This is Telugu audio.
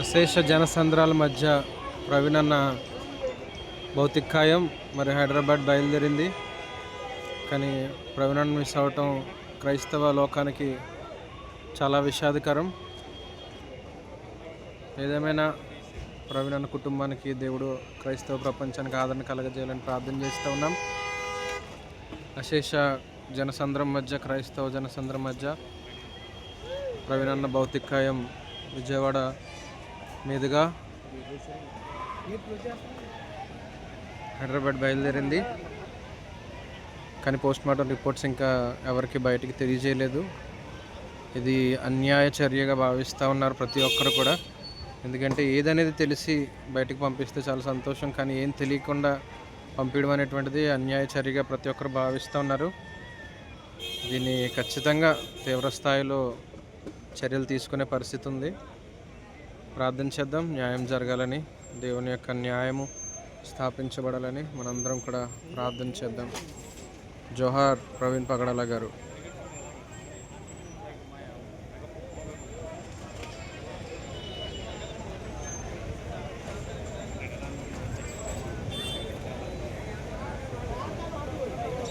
అశేష జనసంద్రాల మధ్య ప్రవీణ్ అన్న భౌతికాయం మరి హైదరాబాద్ బయలుదేరింది. కానీ ప్రవీణ్ అన్న మిస్ అవటం క్రైస్తవ లోకానికి చాలా విషాదకరం. ఏదేమైనా ప్రవీణ్ అన్న కుటుంబానికి దేవుడు క్రైస్తవ ప్రపంచానికి ఆదరణ కలగజేయాలని ప్రార్థన చేస్తూ ఉన్నాం. అశేష జనసంద్రం మధ్య క్రైస్తవ జనసంద్రం మధ్య ప్రవీణ్ అన్న భౌతికాయం విజయవాడ మీదుగా హైదరాబాద్ బయలుదేరింది. కానీ పోస్ట్ మార్టం రిపోర్ట్స్ ఇంకా ఎవరికి బయటికి తెలియజేయలేదు. ఇది అన్యాయ చర్యగా భావిస్తూ ఉన్నారు ప్రతి ఒక్కరు కూడా. ఎందుకంటే ఏదనేది తెలిసి బయటకు పంపిస్తే చాలా సంతోషం. కానీ ఏం తెలియకుండా పంపించడం అనేటువంటిది అన్యాయ చర్యగా ప్రతి ఒక్కరు భావిస్తూ ఉన్నారు. దీన్ని ఖచ్చితంగా తీవ్రస్థాయిలో చర్యలు తీసుకునే పరిస్థితి ఉంది. ప్రార్థన చేద్దాం. న్యాయం జరగాలని దేవుని యొక్క న్యాయము స్థాపించబడాలని మనందరం కూడా ప్రార్థన చేద్దాం. జోహార్ ప్రవీణ్ పగడాల గారు.